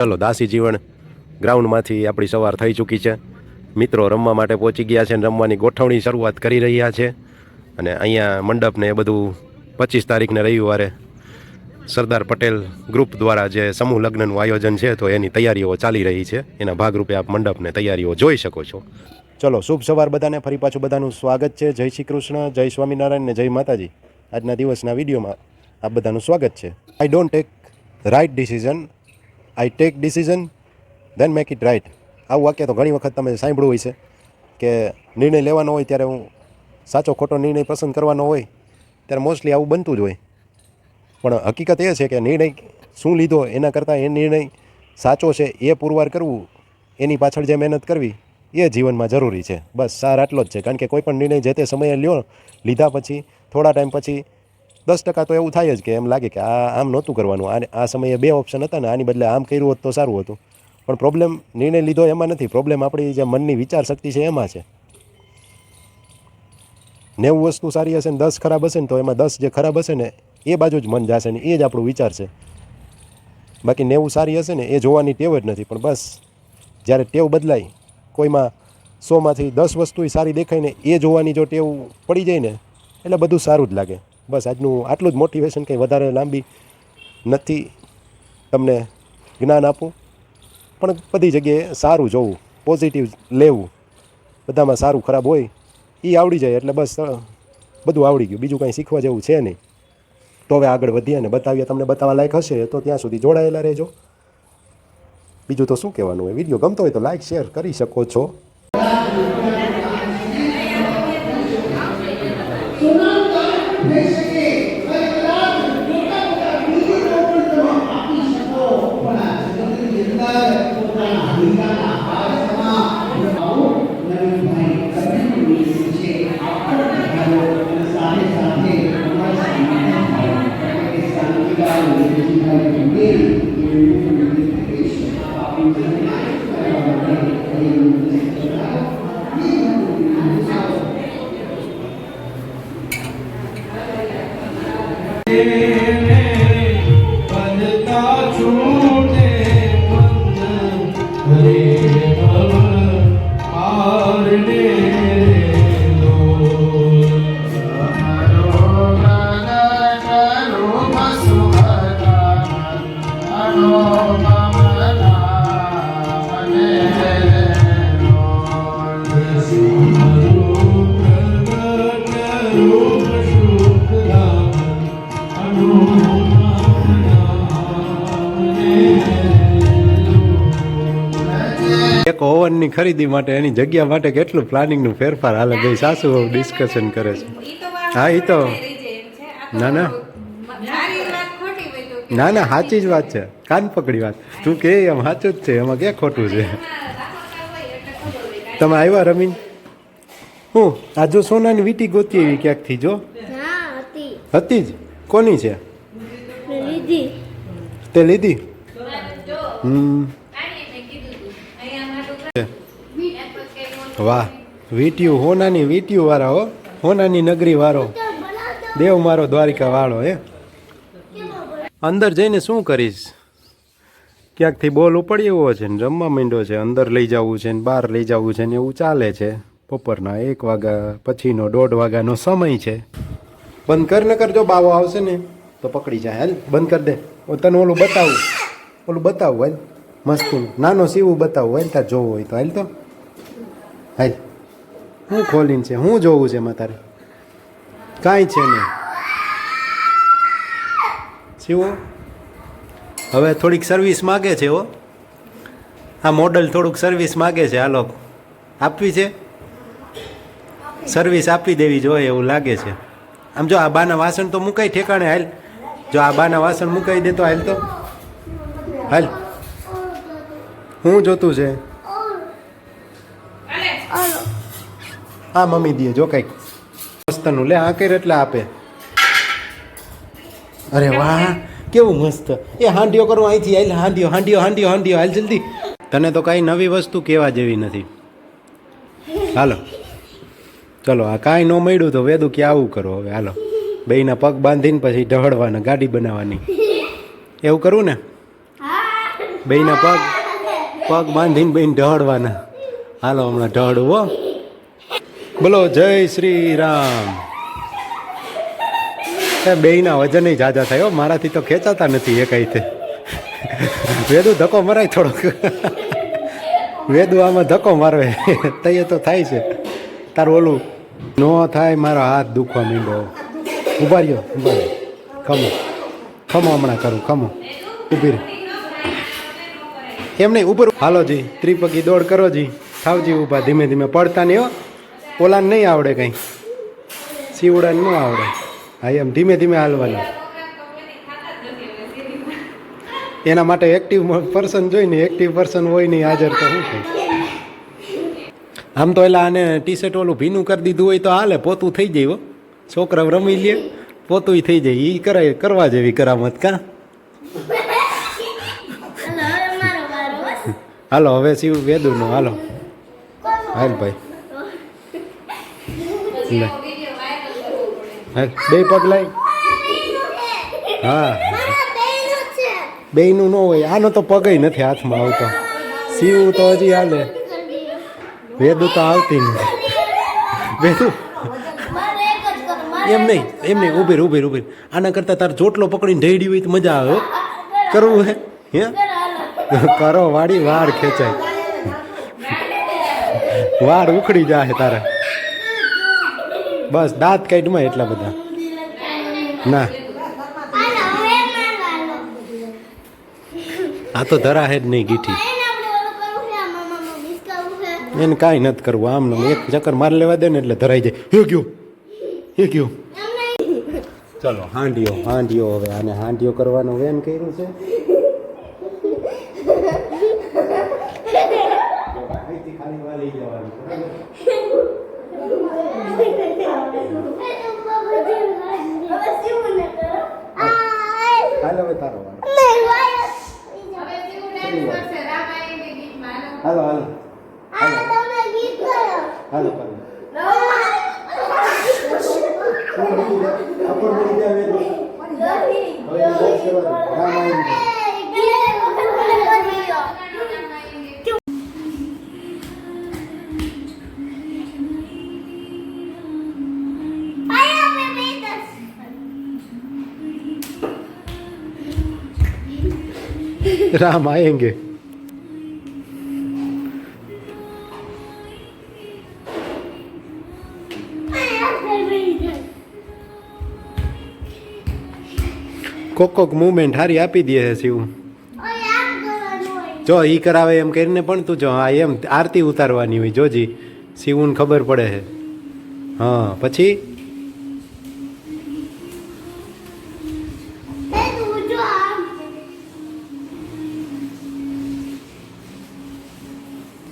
ચલો, દાસી જીવન ગ્રાઉન્ડમાંથી આપણી સવાર થઈ ચૂકી છે. મિત્રો રમવા માટે પહોંચી ગયા છે અને રમવાની ગોઠવણી શરૂઆત કરી રહ્યા છે. અને અહીંયા મંડપને એ બધું પચીસ તારીખને રવિવારે સરદાર પટેલ ગ્રુપ દ્વારા જે સમૂહ લગ્નનું આયોજન છે, તો એની તૈયારીઓ ચાલી રહી છે. એના ભાગરૂપે આપ મંડપને તૈયારીઓ જોઈ શકો છો. ચલો, શુભ સવાર બધાને. ફરી પાછું બધાનું સ્વાગત છે. જય શ્રી કૃષ્ણ, જય સ્વામિનારાયણ ને જય માતાજી. આજના દિવસના વિડીયોમાં આપ બધાનું સ્વાગત છે. I don't take right decision I take decision then make it right આવું વાક્ય તો ઘણી વખત તમે સાંભળ્યું હોય છે કે નિર્ણય લેવાનો હોય ત્યારે હું સાચો ખોટો નિર્ણય પસંદ કરવાનો હોય ત્યારે મોસ્ટલી આવું બનતું જ હોય. પણ હકીકત એ છે કે નિર્ણય શું લીધો એના કરતાં એ નિર્ણય સાચો છે, એ પુરવાર કરવું, એની પાછળ જે મહેનત કરવી, એ જીવનમાં જરૂરી છે. બસ સાર આટલો જ છે. કારણ કે કોઈ પણ નિર્ણય જે તે સમયે લ્યો, લીધા પછી, થોડા ટાઈમ પછી દસ ટકા તો એવું થાય જ કે એમ લાગે કે આ આમ નહોતું કરવાનું. આ આ સમયે બે ઓપ્શન હતા ને, આની બદલે આમ કર્યું હોત તો સારું હતું. પણ પ્રોબ્લેમ નિર્ણય લીધો એમાં નથી. પ્રોબ્લેમ આપણી જે મનની વિચાર શક્તિ છે એમાં છે. નેવું વસ્તુ સારી હશે ને દસ ખરાબ હશે ને તો એમાં દસ જે ખરાબ હશે ને, એ બાજુ જ મન જશે ને, એ જ આપણું વિચાર છે. બાકી નેવું સારી હશે ને, એ જોવાની ટેવ જ નથી. પણ બસ, જ્યારે ટેવ બદલાય, કોઈમાં સોમાંથી દસ વસ્તુ સારી દેખાય ને, એ જોવાની જો ટેવ પડી જાય ને, એટલે બધું સારું જ લાગે. બસ આજનું, આટલું જ મોટિવેશન કંઈ વધારે લાંબી નથી. તમને જ્ઞાન આપું, પણ બધી જગ્યાએ સારું જોવું પોઝિટિવ લેવું. બધામાં સારું ખરાબ હોય એ આવડી જાય એટલે બસ બધું આવડી ગયું. બીજું કાંઈ શીખવા જેવું છે નહીં. તો હવે આગળ વધીએ અને બતાવીએ, તમને બતાવવા લાયક હશે તો ત્યાં સુધી જોડાયેલા રહેજો. બીજું તો શું કહેવાનું હોય? વીડિયો ગમતો હોય તો લાઈક શેર કરી શકો છો. Thank you. એક ખરીદી માટે એની જગ્યા માટે કેટલું પ્લાનિંગનું ફેરફાર હાલે? બે સાસુ ડિસ્કશન કરે છે. હા, એ તો. ના, ના. ના ના સાચી જ વાત છે. કાન પકડી વાત. તું કે એમ સાચું જ છે. એમાં ક્યાં ખોટું છે? તમે આવ્યા રમીન? હું? આ જો સોનાની વીટી ગોતી એવી ક્યાંકથી જો? હતી હતી જ. કોની છે? તે લીધી? હમ. વાહ, વીટીયું, હોનાની વીટીયું વાળા હો, હોનાની નગરી વાળો. દેવ મારો દ્વારિકા વાળો હે. અંદર જઈને શું કરીશ? ક્યાંકથી બોલ ઉપડી એવો છે ને, રમવા માંડ્યો છે, અંદર લઈ જવું છે ને, બહાર લઈ જવું છે ને, એવું ચાલે છે. બપોરના એક વાગ્યા પછીનો દોઢ વાગ્યાનો સમય છે. બંધ કર ન કરજો બાવો આવશે ને, તો પકડી જાય હાલ, બંધ કરી દે. તને ઓલું બતાવું ઓલું બતાવું, હાલ. મસ્તી નાનો સીવું બતાવું, હાલ, તાર જોવું હોય તો, હાલ તો. હાલ. હું ખોલીને છે, હું જોવું છે એમાં તારે કાંઈ છે નહીં. શિવો હવે થોડીક સર્વિસ માગે છે હો. આ મોડલ થોડુંક સર્વિસ માગે છે, હાલો. આપવી છે? સર્વિસ આપી દેવી જોઈએ એવું લાગે છે. આમ જો આ બાના વાસણ તો મૂકાય ઠેકાણે, હાલ. જો આ બાના વાસણ મુકાઈ દે તો હાલ તો. હાલ. હું જોતું છે. હા, મમ્મી, દે, જો કંઈક. મસ્તનું. લે હા કર એટલે આપે. અરે વાહ, કેવું મસ્ત. એ હાંડિયો કરો, અહીંથી હાલ હાંડિયો હાંડિયો હાંડિયો હાંડિયો હાલ, જલ્દી. તને તો કાંઈ નવી વસ્તુ કહેવા જેવી નથી. હાલો. ચલો, આ કાંઈ ન મળ્યું તો વેદું કે આવું કરો હવે. હાલો. બેયના પગ બાંધીને પછી ઢહળવાના, ગાડી બનાવવાની. એવું કરવું ને? બેયના પગ પગ બાંધીને બેન ઢહળવાના. હાલો, હમણાં ઢળવું હો. બોલો, જય શ્રી રામ. એ બેયના વજન જાજા થાય મારાથી તો ખેંચાતા નથી એ કઈ વેદુ ધક્કો મરાય થોડોક. વેદુ આમાં ધક્કો મારવે. તૈયે તો થાય છે. તારું ઓલું, ન થાય મારો હાથ દુખવા માંડ્યો. ઊભા રહ્યો ઊભા રહ્યો. ખમો. ખમો હમણાં કરું, ખમો. ઊભી એમ નહીં ઉપર હાલો જી, ત્રિપગી દોડ કરો જી. થાવજી ઊભા ધીમે ધીમે, પડતા નહીં હો. ઓલાને નહીં આવડે કંઈ. સીવડાને ન આવડે. હા એમ ધીમે ધીમે હાલવાનું. એના માટે એક્ટિવ પર્સન જોઈને એક્ટિવ પર્સન હોય નહીં હાજર તો શું થાય? આમ તો એલા આને ટી શર્ટ ઓલું ભીનું કરી દીધું હોય તો હાલે પોતું થઈ જાય હો. છોકરા રમી લે પોતુંય થઈ જાય. એ કરાય કરવા જેવી કરામત કાં? હાલો હવે શિવ વેદુનો હાલો. હાલ ભાઈ. લે બે પગ લઈ હા. બેયનું ન હોય, આનો તો પગ નથી હાથમાં આવતો. શિવ તો હજી હાલે. વેદુ તો આવતી નથી. વેદુ? એમ નહીં એમ નહીં ઉભેર ઉભેર રહે. આના કરતાં તાર ચોટલો પકડીને ઢેડી હોય તો મજા આવે કરવું હે? હે? કરો, વાડી વાળ ખેંચાય. વાળ ઉખડી જાય તારે. બસ દાંત કાઢમાં એટલા બધા. ના. આ તો ધરા હે જ નહીં ગીઠી. એને કાંઈ નથી કરવું આમ ને એક ચક્કર માર લેવા દે ને એટલે ધરાઈ જાય. હે ગયો? હે ગયો? ચલો હાંડિયો હાંડિયો હવે. આને હાંડિયો કરવાનું વેન કર્યું છે ખાલી વાલી જવાનું હવે શું ને કરો આ હાલ હવે તારો વારો નહીં વાયો હાલો હાલો આ તમે ગીત કરો હાલો કરો અપર મળી જાય વેદુ. હવે એને દસ કરવાનું. રામ આવી ગયો. राम आएंगे કોક કોક મુવમેન્ટ હારી આપી દે છે શિવ જો ઈ કરાવે એમ કરીને પણ તું જો હા એમ આરતી ઉતારવાની હોય જોજી શિવને ખબર પડે છે હા પછી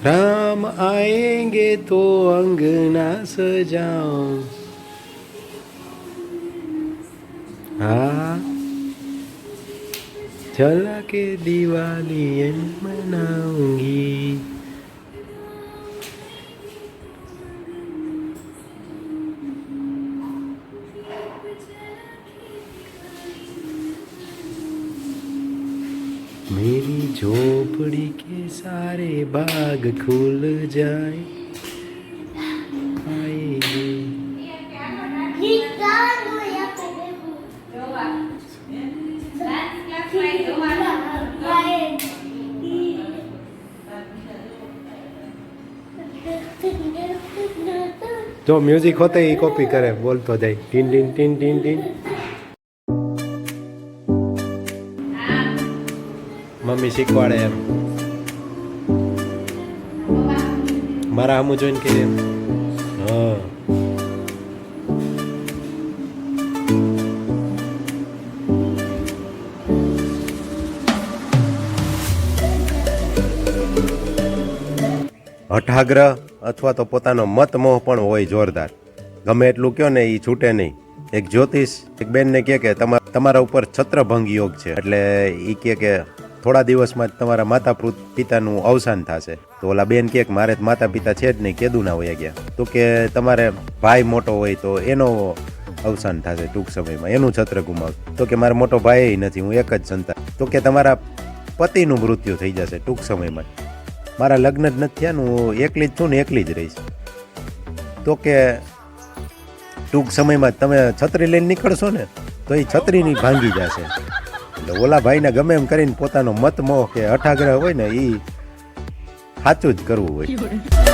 राम आएंगे तो अंगना सजाओ हाँ चला के दिवाली मनाऊँगी। मेरी झोपड़ी के सारे बाग खुल जाए। જો મ્યુઝિક હોતે એ કોપી કરે, બોલતો જાય. ટીન ટીન ટીન ટીન ટીન. મમ્મી શીખવાડે એમ. મારા આમું જોઈને કે એમ. હા. હઠાગ્રહ અથવા તો પોતાનો મત મોહ પણ હોય જોરદાર. ગમે એટલું કહો ને એ છૂટે નહીં. એક જ્યોતિષ, એક બેનને કહે કે તમા- તમારા ઉપર છત્રભંગ યોગ છે. એટલે એ કહે કે થોડા દિવસમાં જ તમારા માતા પિતાનું અવસાન થશે. તો ઓલા બેન કે મારે માતા પિતા છે જ નહીં, કેદું ના હોય ગયા. તો કે તમારે ભાઈ મોટો હોય તો એનો અવસાન થશે ટૂંક સમયમાં, એનું છત્ર ગુમાવ. તો કે મારો મોટો ભાઈ નથી, હું એક જ સંતાન. તો કે તમારા પતિનું મૃત્યુ થઈ જશે ટૂંક સમયમાં. મારા લગ્ન જ નથી થયા હું એકલી જ છું ને એકલી જ રહીશ તો કે ટૂંક સમયમાં તમે છત્રી લઈને નીકળશો ને, તો એ છત્રીની ભાંગી જશે. એટલે ઓલા ભાઈને ગમે એમ કરીને પોતાનો મત મોહ કે અઠાગ્રહ હોય ને એ સાચું જ કરવું હોય.